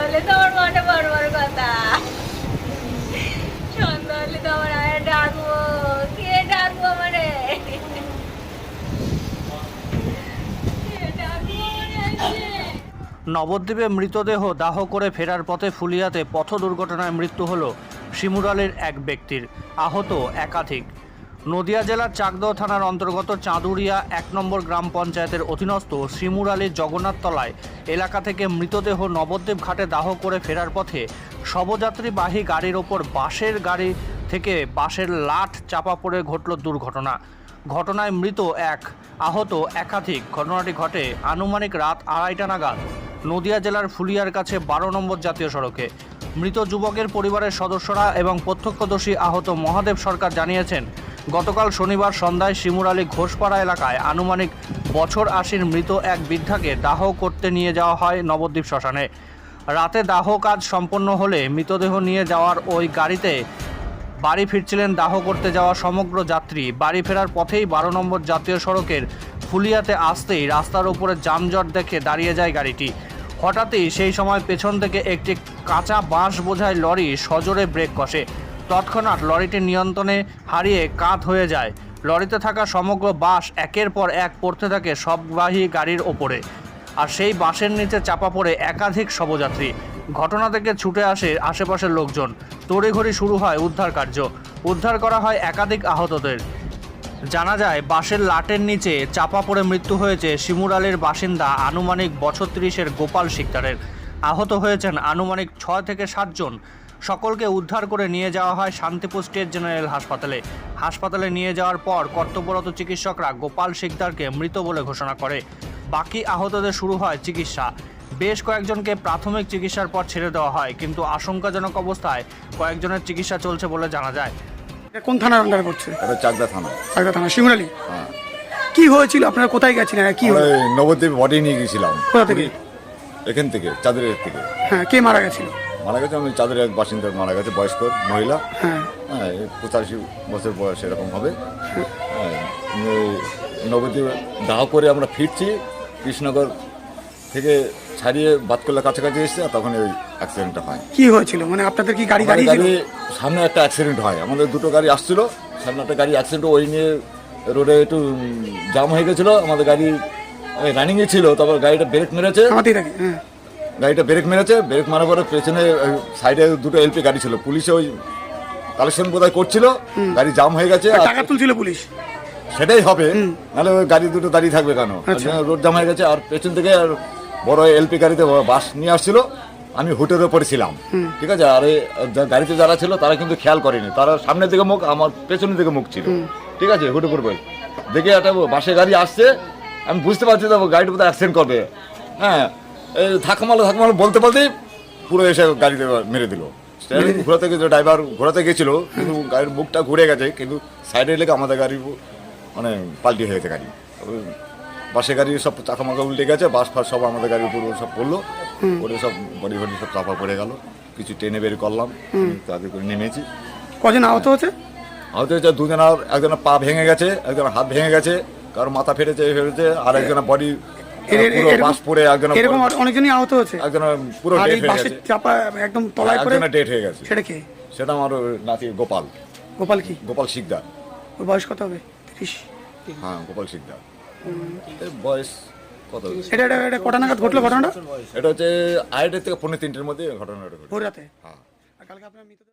হলে তো আমার মনে বড় বড় কথা? নবদ্বীপে মৃতদেহ দাহ করে ফেরার পথে ফুলিয়াতে পথ দুর্ঘটনায় মৃত্যু হল শিমুরালের এক ব্যক্তির। আহত একাধিক। নদিয়া জেলার চাকদহ থানার অন্তর্গত চাঁদুরিয়া এক নম্বর গ্রাম পঞ্চায়েতের অধীনস্থ শিমুরালির জগন্নাথতলায় এলাকা থেকে মৃতদেহ নবদ্বীপ ঘাটে দাহ করে ফেরার পথে শবযাত্রীবাহী গাড়ির ওপর বাসের গাড়ি থেকে বাসের লাট চাপা পড়ে ঘটল দুর্ঘটনা। ঘটনায় মৃত এক আহত একাধিক। ঘটনাটি ঘটে আনুমানিক রাত আড়াইটা নাগাদ। নদিয়া জেলার ফুলিয়ার কাছে বারো নম্বর জাতীয় সড়কে। মৃত যুবকের পরিবারের সদস্যরা এবং প্রত্যক্ষদর্শী আহত মহাদেব সরকার জানিয়েছেন গতকাল শনিবার সন্ধ্যায় শিমুরালী ঘোষপাড়া এলাকায় আনুমানিক বছর আশির মৃত এক বৃদ্ধাকে দাহ করতে নিয়ে যাওয়া হয় নবদ্বীপ শ্মশানে। রাতে দাহ কাজ সম্পন্ন হলে মৃতদেহ নিয়ে যাওয়ার ওই গাড়িতে বাড়ি ফিরছিলেন দাহ করতে যাওয়া সমগ্র যাত্রী। বাড়ি ফেরার পথেই বারো নম্বর জাতীয় সড়কের ফুলিয়াতে আসতেই রাস্তার উপরে যানজট দেখে দাঁড়িয়ে যায় গাড়িটি। হঠাৎই সেই সময় পেছন থেকে একটি কাঁচা বাঁশ বোঝায় লরি সজোরে ব্রেক কষে। তৎক্ষণাৎ লরিটি নিয়ন্ত্রণে হারিয়ে কাত হয়ে যায়। লরিতে থাকা সমগ্র বাস একের পর এক পড়তে থাকে সববাহী গাড়ির ওপরে। আর সেই বাসের নিচে চাপা পড়ে একাধিক শবযাত্রী ঘটনা থেকে ছুটে আসে আশেপাশের লোকজন। তড়িঘড়ি শুরু হয় উদ্ধার কার্য। উদ্ধার করা হয় একাধিক আহতদের। জানা যায়, বাসের লাটের নিচে চাপা পড়ে মৃত্যু হয়েছে শিমুরালের বাসিন্দা আনুমানিক বছর ত্রিশের গোপাল শিকদারের। আহত হয়েছেন আনুমানিক ছয় থেকে সাতজন। সকলকে উদ্ধার করে নিয়ে যাওয়া হয় শান্তিপুর স্টেট জেনারেল হাসপাতালে। হাসপাতালে নিয়ে যাওয়ার পর কর্তব্যরত চিকিৎসকরা গোপাল শিকদারকে মৃত বলে ঘোষণা করে। বাকি আহতদের শুরু হয় চিকিৎসা। বেশ কয়েকজনকে প্রাথমিক চিকিৎসার পর ছেড়ে দেওয়া হয় কিন্তু আশঙ্কাজনক অবস্থায় কয়েকজনের চিকিৎসা চলছে বলে জানা যায়। এটা কোন থানার আন্ডারে পড়ছে এটা চাকদা থানা। চাকদা থানা শিমুরালি? হ্যাঁ। কি হয়েছিল? আপনারা কোথায় গেছিলেন আর কি নবদ্বীপ বডি নিয়ে গেছিলাম। কোথা থেকে? এখান থেকে চাঁদের থেকে। হ্যাঁ কে মারা গেছিল? মারা গেছে আমি চাঁদের এক বাসিন্দা মারা গেছে বয়স্ক মহিলা। হ্যাঁ। হ্যাঁ পঁচাশি বছর বয়স এরকম হবে। হ্যাঁ। এই নবদ্বীপ দাহ করে আমরা ফিরছি কৃষ্ণনগর থেকে ছাড়িয়ে বাতকল্লা কাছাকাছি এসছে আর তখন ওই অ্যাক্সিডেন্টটা হয়। কি হয়েছিল? মানে আপনাদের কি গাড়ি গাড়ি সামনে একটা অ্যাক্সিডেন্ট হয়। আমাদের দুটো গাড়ি আসছিল সামনে একটা গাড়ি অ্যাক্সিডেন্ট ওই নিয়ে রোডে একটু জাম হয়ে গেছিল। আমাদের গাড়ি রানিংয়ে ছিল তারপর গাড়িটা ব্রেক মেরেছে। হ্যাঁ। গাড়িটা ব্রেক মেরেছে ব্রেক মারার পরে পেছনে সাইডে দুটো এলপি গাড়ি ছিল। পুলিশে ওই কালেকশন বোধহয় করছিল গাড়ি জাম হয়ে গেছে আর টাকা তুলছিল পুলিশ। সেটাই হবে নাহলে ওই গাড়ি দুটো দাঁড়িয়ে থাকবে কেন? আচ্ছা। রোড জাম হয়ে গেছে আর পেছন থেকে আর বড় এলপি গাড়িতে বাস নিয়ে আসছিল আমি হুটের ওপরে ছিলাম ঠিক আছে? আর গাড়িতে যারা ছিল তারা কিন্তু খেয়াল করেনি। তারা সামনের দিকে মুখ আমার পেছনের দিকে মুখ ছিল। ঠিক আছে? হুটে বই দেখে একটা বাসে গাড়ি আসছে আমি বুঝতে পারছি তো গাড়িটা বোধহয় অ্যাক্সিডেন্ট করবে। হ্যাঁ এই ধাক্কামালো ধাক্কামালো বলতে বলতেই পুরো এসে গাড়িতে মেরে দিল। ঘোরাতে গেছিল ড্রাইভার ঘোরাতে গেছিল কিন্তু গাড়ির মুখটা ঘুরে গেছে কিন্তু সাইডে লেগে আমাদের গাড়ি মানে পাল্টি হয়ে গেছে গাড়ি। বাসে গাড়ি সব চাকা মাকা উল্টে গেছে বাস ফাস সব আমাদের গাড়ির উপর সব পড়ল। পরে সব বডি ফডি সব চাপা পড়ে গেল। কিছু ট্রেনে বের করলাম তাদের করে নেমেছি। কজন আহত হচ্ছে হয়তো হয়েছে দুজনের একজনের পা ভেঙে গেছে একজনের হাত ভেঙে গেছে কারোর মাথা ফেটেছে ফেটেছে আর একজনের বডি পুরো বাস পড়ে একজনের এরকম অনেকজনই আহত হচ্ছে একজনের পুরো ডেট হয়ে গেছে। চাপা একদম তলায় করে একজনের ডেট হয়ে গেছে। সেটা কে? সেটা আমার নাতি গোপাল। গোপাল কি? গোপাল শিকদার। ওর বয়স কত হবে? তিরিশ? হ্যাঁ গোপাল শিকদার। এর বয়স কত এটা এটা এটা কটা নাগাদ ঘটলো ঘটনাটা? এটা হচ্ছে আড়াইটার থেকে পৌনে তিনটের মধ্যে ঘটনাটা ঘটে ভোর রাতে? হ্যাঁ। কালকে আপনার মৃতদেহ